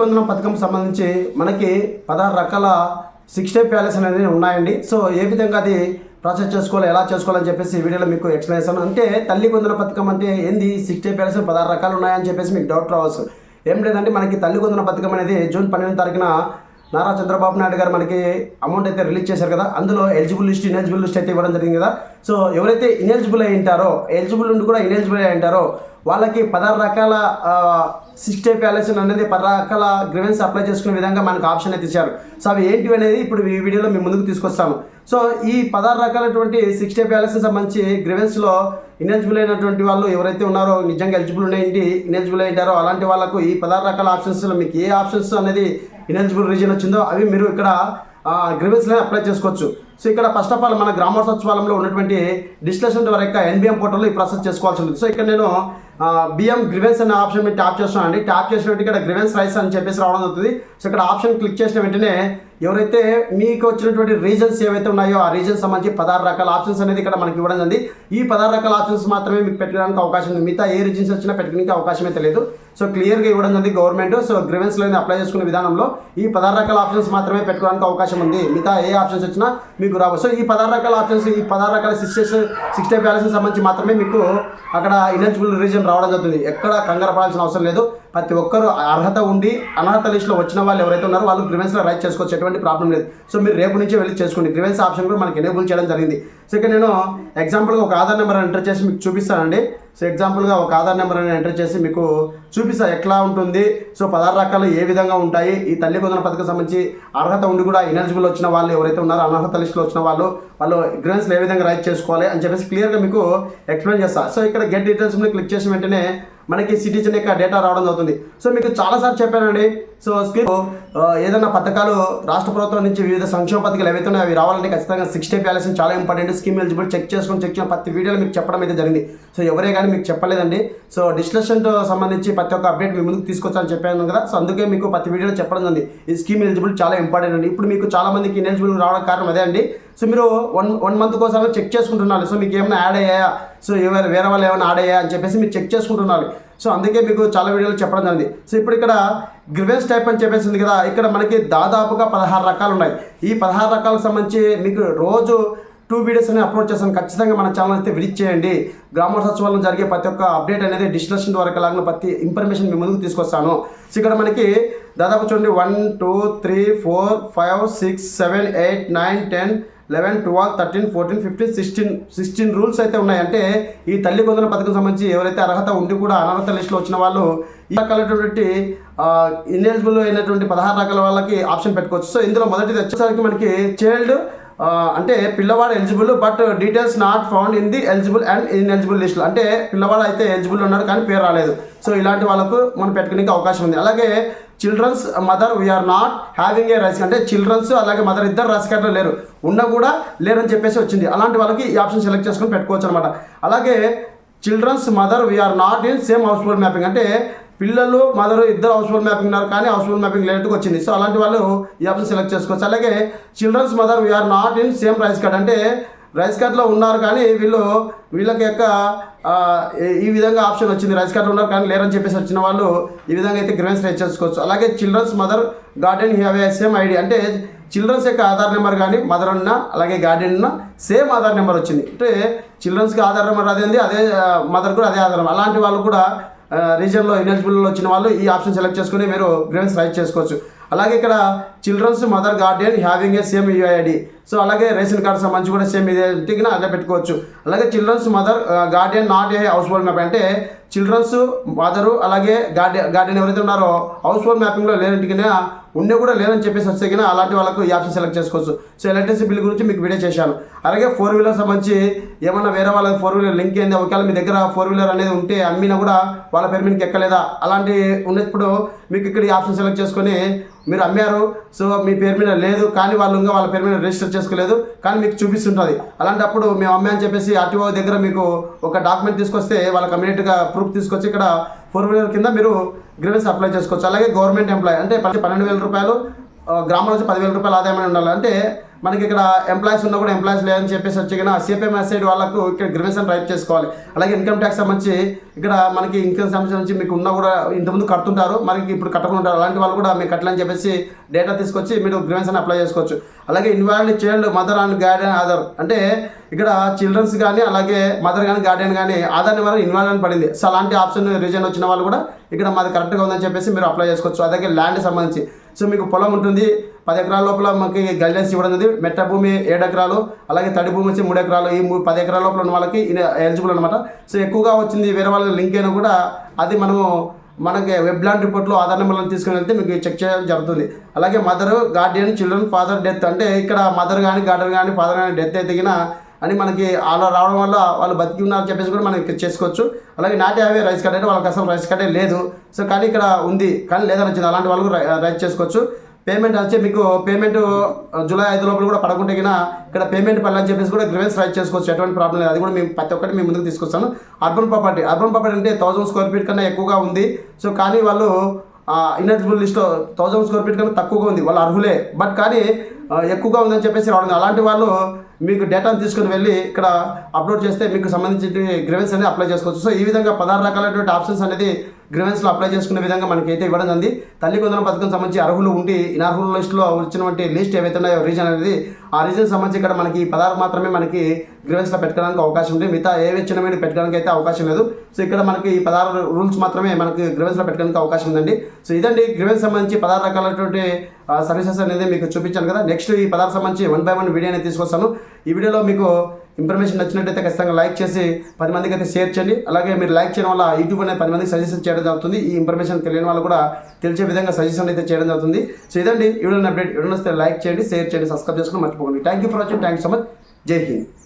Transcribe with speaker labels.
Speaker 1: కొందరం పథకం సంబంధించి మనకి పదహారు రకాల సిక్స్ డే ప్యాలెస్ అనేది ఉన్నాయండి. సో ఏ విధంగా అది ప్రాసెస్ చేసుకోవాలి ఎలా చేసుకోవాలని చెప్పేసి ఈ వీడియోలో మీకు ఎక్స్ప్లెనేషన్ అంటే తల్లి పొందిన పథకం అంటే ఏంది? సిక్స్ డే ప్యాలెస్ పదహారు రకాలు ఉన్నాయని చెప్పేసి మీకు డౌట్ రావచ్చు. ఏం లేదంటే మనకి తల్లి పొందిన పథకం అనేది జూన్ పన్నెండు తారీఖున నారా చంద్రబాబు నాయుడు గారు మనకి అమౌంట్ అయితే రిలీజ్ చేశారు కదా అందులో ఎలిజిబుల్ లిస్ట్ ఇనెలిజిబుల్ లిస్ట్ అయితే ఇవ్వడం జరిగింది కదా. సో ఎవరైతే ఇనెలిజిబుల్ అయి ఉంటారో ఎలిజిబుల్ నుండి కూడా ఇనెలిజిబుల్ అయి ఉంటారో వాళ్ళకి పదహారు రకాల సిక్స్ టైప్ వ్యాలేషన్ అనేది పది రకాల గ్రివెన్స్ అప్లై చేసుకునే విధంగా మనకు ఆప్షన్ అయితే ఇచ్చారు. సో అవి ఏంటివి అనేది ఇప్పుడు ఈ వీడియోలో మేము ముందుకు తీసుకొస్తాము. సో ఈ పదహారు రకాలటువంటి సిక్స్ టైప్ వ్యాలేషన్ సంబంధించి గ్రివెన్స్లో ఇనెలిజిబుల్ అయినటువంటి వాళ్ళు ఎవరైతే ఉన్నారో నిజంగా ఎలిజిబుల్ ఉన్నాయండి ఇనెలిజిబుల్ అయ్యారో అలాంటి వాళ్ళకు ఈ పదహారు రకాల ఆప్షన్స్లో మీకు ఏ ఆప్షన్స్ అనేది ఇనెలిజిబుల్ రీజన్ వచ్చిందో అవి మీరు ఇక్కడ గ్రివెన్స్లో అప్లై చేసుకోవచ్చు. సో ఇక్కడ ఫస్ట్ ఆఫ్ ఆల్ మన గ్రామ సచివాలయంలో ఉన్నటువంటి ద్వారా యొక్క ఎన్బిఎం పోర్టల్లో ఈ ప్రాసెస్ చేసుకోవాల్సి ఉంటుంది. సో ఇక్కడ నేను బిఎం గ్రివెన్స్ అనే ఆప్షన్ మీద ట్యాప్ చేస్తున్నానండి. ట్యాప్ చేసినట్టు ఇక్కడ గ్రివెన్స్ రైస్ అని చెప్పేసి రావడం జరుగుతుంది. సో ఇక్కడ ఆప్షన్ క్లిక్ చేసిన వెంటనే ఎవరైతే మీకు వచ్చినటువంటి రీజన్స్ ఏవైతే ఉన్నాయో ఆ రీజన్స్ సంబంధించి పదహారు రకాల ఆప్షన్స్ అనేది ఇక్కడ మనకి ఇవ్వడం జరిగింది. ఈ పదహారు రకాల ఆప్షన్స్ మాత్రమే మీకు పెట్టడానికి అవకాశం ఉంది. మిగతా ఏ రీజన్స్ వచ్చినా పెట్టడానికి అవకాశం అయితే లేదు సో క్లియర్గా ఇవ్వడం జరిగింది గవర్నమెంట్. సో గ్రివెన్స్లో అప్లై చేసుకునే విధానంలో ఈ పదహారు రకాల ఆప్షన్స్ మాత్రమే పెట్టుకోవడానికి అవకాశం ఉంది. మిగతా ఏ ఆప్షన్స్ వచ్చినా మీకు రావు. సో ఈ పదహారు రకాల ఆప్షన్స్ ఈ పదహారు రకాల సిక్స్టేస్ సిక్స్ టైప్ బ్యాలెన్స్ సంబంధించి మాత్రమే మీకు అక్కడ ఇనెలిజిబుల్ రీజన్ రావడం జరుగుతుంది. ఎక్కడ కంగారు పడాల్సిన అవసరం లేదు. ప్రతి ఒక్కరు అర్హత ఉండి అనర్హత లిస్టులో వచ్చిన వాళ్ళు ఎవరైతే ఉన్నారో వాళ్ళు గ్రివెన్స్లో రైట్ చేసుకోవచ్చు. ఎటువంటి ప్రాబ్లం లేదు. సో మీరు రేపు నుంచి వెళ్ళి చేసుకోండి. గ్రివెన్స్ ఆప్షన్ కూడా మనకి ఎనేబుల్ చేయడం జరిగింది. సో ఇక నేను ఎగ్జాంపుల్గా ఒక ఆధార్ నెంబర్ ఎంటర్ చేసి మీకు చూపిస్తానండి. సో ఎగ్జాంపుల్గా ఒక ఆధార్ నెంబర్ అని ఎంటర్ చేసి మీకు చూపిస్తా ఎట్లా ఉంటుంది. సో పదహారు రకాలు ఏ విధంగా ఉంటాయి. ఈ తల్లి కొందన పథకం సంబంధించి అర్హత ఉండి కూడా ఇనెలిజిబుల్ వచ్చిన వాళ్ళు ఎవరైతే ఉన్నారో అనర్హత లిస్టులో వచ్చిన వాళ్ళు వాళ్ళు గ్రివెన్స్లో ఏ విధంగా రైట్ చేసుకోవాలి అని చెప్పేసి క్లియర్గా మీకు ఎక్స్ప్లెయిన్ చేస్తా. సో ఇక్కడ గెట్ డీటెయిల్స్ మీద క్లిక్ చేసిన వెంటనే మనకి సిటిజన్ యొక్క డేటా రావడం జరుగుతుంది. సో మీకు చాలాసార్లు చెప్పానండి. సో స్కీమ్ ఏదైనా పథకాలు రాష్ట్ర ప్రభుత్వం నుంచి వివిధ సంక్షేమ పథకాలు ఏవైతే ఉన్నాయో అవి రావాలంటే ఖచ్చితంగా సిక్స్ టైప్ వ్యాలేషన్ చాలా ఇంపార్టెంట్ స్కీమ్ ఎలిజిబుల్ చెక్ చేసుకొని చెక్ చేసిన ప్రతి వీడియోలో మీకు చెప్పడం అయితే జరిగింది. సో ఎవరే కానీ మీకు చెప్పలేదండి. సో డిస్కషన్తో సంబంధించి ప్రతి ఒక్క అప్డేట్ మీ ముందుకు తీసుకొచ్చాలని చెప్పాను కదా. సో అందుకే మీకు ప్రతి వీడియోలో చెప్పడం జరిగింది. ఈ స్కీమ్ ఎలిజిబుల్ చాలా ఇంపార్టెంట్ అండి. ఇప్పుడు మీకు చాలా మందికి రావడం కారణం అదే అండి. సో మీరు వన్ వన్ మంత్ కోసం చెక్ చేసుకుంటున్నారు. సో మీకు ఏమైనా యాడ్ అయ్యాయా? సో ఎవరు వేరే వాళ్ళు ఏమైనా యాడ్ అయ్యా అని చెప్పేసి మీరు చెక్ చేసుకుంటున్నారు. సో అందుకే మీకు చాలా వీడియోలు చెప్పడం జరిగింది. సో ఇప్పుడు ఇక్కడ గ్రివెన్స్ టైప్ అని చెప్పేసి ఉంది కదా ఇక్కడ మనకి దాదాపుగా పదహారు రకాలు ఉన్నాయి. ఈ పదహారు రకాలకు సంబంధించి మీకు రోజు టూ వీడియోస్ అనేవి అప్లోడ్ చేస్తాను. ఖచ్చితంగా మన ఛానల్ అయితే విజిట్ చేయండి. గ్రామ సచివాలయం జరిగే ప్రతి ఒక్క అప్డేట్ అనేది డిస్కషన్ ద్వారా లాగా ప్రతి ఇన్ఫర్మేషన్ మీ ముందుకు తీసుకొస్తాను. సో ఇక్కడ మనకి దాదాపు చూడండి one two three four five six seven eight nine ten eleven twelve thirteen fourteen fifteen sixteen sixteen rules అయితే ఉన్నాయి. అంటే ఈ తల్లి కొందన పథకం సంబంధించి ఎవరైతే అర్హత ఉండి కూడా అనర్హత లిస్టులో వచ్చిన వాళ్ళు ఈ రకాలైనటువంటి ఇన్ఎలిజిబుల్ అయినటువంటి పదహారు రకాల వాళ్ళకి ఆప్షన్ పెట్టుకోవచ్చు. సో ఇందులో మొదటిది వచ్చేసరికి మనకి చైల్డ్ అంటే పిల్లవాడు eligible but details not found in the eligible and in ఎలిజిబుల్ లిస్టులు అంటే పిల్లవాడు అయితే ఎలిజిబుల్ ఉన్నాడు కానీ పేరు రాలేదు. సో ఇలాంటి వాళ్ళకు మనం పెట్టుకునే అవకాశం ఉంది. అలాగే childrens mother were not having a rice అంటే చిల్డ్రన్స్ అలాగే మదర్ ఇద్దరు రైస్ కార్డులో లేరు. ఉన్నా కూడా లేరని చెప్పేసి వచ్చింది. అలాంటి వాళ్ళకి ఈ ఆప్షన్ సెలెక్ట్ చేసుకొని పెట్టుకోవచ్చు అనమాట అలాగే childrens mother were not in same household mapping అంటే పిల్లలు మదర్ ఇద్దరు హౌస్ హోల్డ్ మ్యాపింగ్ ఉన్నారు కానీ హౌస్ హోల్డ్ మ్యాపింగ్ లేనట్టుకు వచ్చింది. సో అలాంటి వాళ్ళు ఈ ఆప్షన్ సెలెక్ట్ చేసుకోవచ్చు. అలాగే childrens mother were not in same rice card అంటే రైస్ కార్ట్లో ఉన్నారు కానీ వీళ్ళు వీళ్ళకి యొక్క ఈ విధంగా ఆప్షన్ వచ్చింది. రైస్ కార్ట్లో ఉన్నారు కానీ లేరని చెప్పేసి వచ్చిన వాళ్ళు ఈ విధంగా అయితే గ్రీవెన్స్ రైజ్ చేసుకోవచ్చు. అలాగే childrens mother guardian have a same ID అంటే చిల్డ్రన్స్ యొక్క ఆధార్ నెంబర్ కానీ మదర్ ఉన్న అలాగే గార్డెన్ ఉన్న సేమ్ ఆధార్ నెంబర్ వచ్చింది. అంటే చిల్డ్రన్స్కి ఆధార్ నెంబర్ అదే ఉంది అదే మదర్ కూడా అదే ఆధార్. అలాంటి వాళ్ళు కూడా రీజన్లో ఎలిజిబుల్లో వచ్చిన వాళ్ళు ఈ ఆప్షన్ సెలెక్ట్ చేసుకుని మీరు గ్రీవెన్స్ రైజ్ చేసుకోవచ్చు. అలాగే ఇక్కడ childrens mother guardian having a same UID so అలాగే రేషన్ కార్డు సంబంధించి కూడా సేమ్ ఇదే టిక్న అదే పెట్టుకోవచ్చు. అలాగే childrens mother guardian not a household map అంటే చిల్డ్రన్స్ మదరు అలాగే గార్డియన్ గార్డియన్ ఎవరైతే ఉన్నారో హౌస్ హోల్డ్ మ్యాపింగ్లో లేనట్టుగా ఉండే కూడా లేదని చెప్పేసి వస్తే కానీ అలాంటి వాళ్ళకు ఈ ఆప్షన్ సెలెక్ట్ చేసుకోవచ్చు. సో ఎలక్ట్రిసిటీ బిల్ గురించి మీకు వీడియో చేశాను. అలాగే ఫోర్ వీలర్ సంబంధించి ఏమన్నా వేరే వాళ్ళ ఫోర్ వీలర్ లింక్ అయింది ఒకవేళ మీ దగ్గర ఫోర్ వీలర్ అనేది ఉంటే అమ్మినా కూడా వాళ్ళ పేరు మీదకి ఎక్కలేదా? అలాంటి ఉన్నప్పుడు మీకు ఇక్కడ ఈ ఆప్షన్ సెలెక్ట్ చేసుకొని మీరు అమ్మారు. సో మీ పేరు మీద లేదు కానీ వాళ్ళు ఇంకా వాళ్ళ పేరు మీద రిజిస్టర్ చేసుకోలేదు కానీ మీకు చూపిస్తుంటుంది. అలాంటప్పుడు మేము అమ్మాయి అని చెప్పేసి ఆర్టీఓ దగ్గర మీకు ఒక డాక్యుమెంట్ తీసుకొస్తే వాళ్ళ కమ్యూనిటీగా ప్రూఫ్ తీసుకొచ్చి ఇక్కడ ఫోర్ వీలర్ కింద మీరు గ్రీవెన్స్ అప్లై చేసుకోవచ్చు. అలాగే గవర్నమెంట్ ఎంప్లాయ్ అంటే పన్నెండు వేల రూపాయలు గ్రామం నుంచి పదివేల రూపాయలు ఆదాయం ఉండాలి. అంటే మనకి ఇక్కడ ఎంప్లాయీస్ ఉన్నా కూడా ఎంప్లాయీస్ లేదని చెప్పేసి వచ్చి కానీ సిపిఎం సైడ్ వాళ్ళకు ఇక్కడ గ్రివెన్స్ రైట్ చేసుకోవాలి. అలాగే ఇన్కమ్ ట్యాక్స్ సంబంధించి ఇక్కడ మనకి ఇన్కమ్ సంబంధించి మీకు ఉన్నా కూడా ఇంతకుముందు కడుతుంటారు మనకి ఇప్పుడు కట్టకుండా ఉంటారు. అలాంటి వాళ్ళు కూడా మీకు కట్టాలని చెప్పేసి డేటా తీసుకొచ్చి మీరు గ్రివెన్స్ అని అప్లై చేసుకోవచ్చు. అలాగే invalid child mother and guardian Aadhaar అంటే ఇక్కడ చిల్డ్రన్స్ కానీ అలాగే మదర్ కానీ గార్డియన్ కానీ ఆధార్ నెంబర్ ఇన్వాల్వ్ అని పడింది. సో అలాంటి ఆప్షన్ రీజన్ వచ్చిన వాళ్ళు కూడా ఇక్కడ మాది కరెక్ట్గా ఉందని చెప్పేసి మీరు అప్లై చేసుకోవచ్చు. అలాగే ల్యాండ్ సంబంధించి. సో మీకు పొలం ఉంటుంది పది ఎకరాల లోపల మనకి గైడెన్స్ ఇవ్వడం ఉంది మెట్ట భూమి ఏడు ఎకరాలు అలాగే తడి భూమి వచ్చి మూడు ఎకరాలు. ఈ పది ఎకరాల లోపల ఉన్న వాళ్ళకి ఎలిజిబుల్ అనమాట. సో ఎక్కువగా వచ్చింది వేరే వాళ్ళ లింక్ అయినా కూడా అది మనము మనకి వెబ్ ల్యాండ్ రిపోర్ట్లో ఆధార్ నెంబర్లను తీసుకుని వెళ్తే మీకు చెక్ చేయడం జరుగుతుంది. అలాగే mother guardian children father death అంటే ఇక్కడ మదర్ కానీ గార్డెన్ కానీ ఫాదర్ కానీ డెత్ అయితే అని మనకి అలా రావడం వల్ల వాళ్ళు బతికి ఉన్నారని చెప్పేసి కూడా మనం చేసుకోవచ్చు. అలాగే నాటి అవే రైస్ కార్డ్ అంటే వాళ్ళకి అసలు రైస్ కట్టే లేదు. సో కానీ ఇక్కడ ఉంది. కానీ లేదని వచ్చింది. అలాంటి వాళ్ళు రై- రైస్ చేసుకోవచ్చు. పేమెంట్ వచ్చి మీకు పేమెంట్ జూలై ఐదు లోపల కూడా పడకుండా ఇక్కడ పేమెంట్ పడాలని చెప్పేసి కూడా గ్రివెన్స్ రైట్ చేసుకోవచ్చు. ఎటువంటి ప్రాబ్లం లేదు. అది కూడా మేము ప్రతి ఒక్కటి మేము ముందుకు తీసుకొస్తాను. అర్బన్ ప్రాపర్టీ అర్బన్ ప్రాపర్టీ అంటే థౌసండ్ స్క్వేర్ ఫీట్ కన్నా ఎక్కువగా ఉంది. సో కానీ వాళ్ళు ఇన్ఎలిజిబుల్ లిస్ట్లో థౌసండ్ స్క్వేర్ ఫీట్ కన్నా తక్కువగా ఉంది. వాళ్ళు అర్హులే. బట్ కానీ ఎక్కువగా ఉందని చెప్పేసి రావడం అలాంటి వాళ్ళు మీకు డేటాను తీసుకుని వెళ్ళి ఇక్కడ అప్లోడ్ చేస్తే మీకు సంబంధించిన గ్రివెన్స్ అనేది అప్లై చేసుకోవచ్చు. సో ఈ విధంగా పదహారు రకాలైనటువంటి ఆప్షన్స్ అనేది గ్రివెన్స్లో అప్లై చేసుకునే విధంగా మనకైతే ఇవ్వడం జరిగింది. తల్లి కొందరం పథకం సంబంధించి అర్హులు ఉండి ఇనర్హుల లిస్టులో వచ్చినటువంటి లిస్ట్ ఏవైతే ఉన్నాయో రీజన్ అనేది ఆ రీజన్ సంబంధించి ఇక్కడ మనకి ఈ పదహారు మాత్రమే మనకి గ్రివెన్స్లో పెట్టుకోవడానికి అవకాశం ఉంది. మిగతా ఏ వచ్చిన మీద పెట్టుకోవడానికి అయితే అవకాశం లేదు. సో ఇక్కడ మనకి ఈ పదహారు రూల్స్ మాత్రమే మనకి గ్రివెన్స్లో పెట్టుకోవడానికి అవకాశం ఉందండి. సో ఇదండి గ్రివెన్స్ సంబంధించి పదహారు రకాలైనటువంటి సర్వీసెస్ అనేది మీకు చూపించాను కదా. నెక్స్ట్ ఈ పదార్థ సంబంధించి వన్ బై వన్ వీడియో అనేది తీసుకొస్తాను. ఈ వీడియోలో మీకు ఇన్ఫర్మేషన్ నచ్చినట్టయితే ఖచ్చితంగా లైక్ చేసి పది మందికి అయితే షేర్ చేయండి. అలాగే మీరు లైక్ చేయడం వల్ల యూట్యూబ్ అనేది పది మందికి సజెషన్ చేయడం జరుగుతుంది. ఈ ఇన్ఫర్మేషన్ తెలియని వాళ్ళు కూడా తెలిసే విధంగా సజెషన్ అయితే చేయడం జరుగుతుంది. సో ఇదండి వీడియో అప్డేట్ వీడియో వస్తే లైక్ చేయండి షేర్ చేయండి సబ్స్క్రైబ్ చేసుకుని మర్చిపోకండి. Thank you for watching thank you so much Jai Hind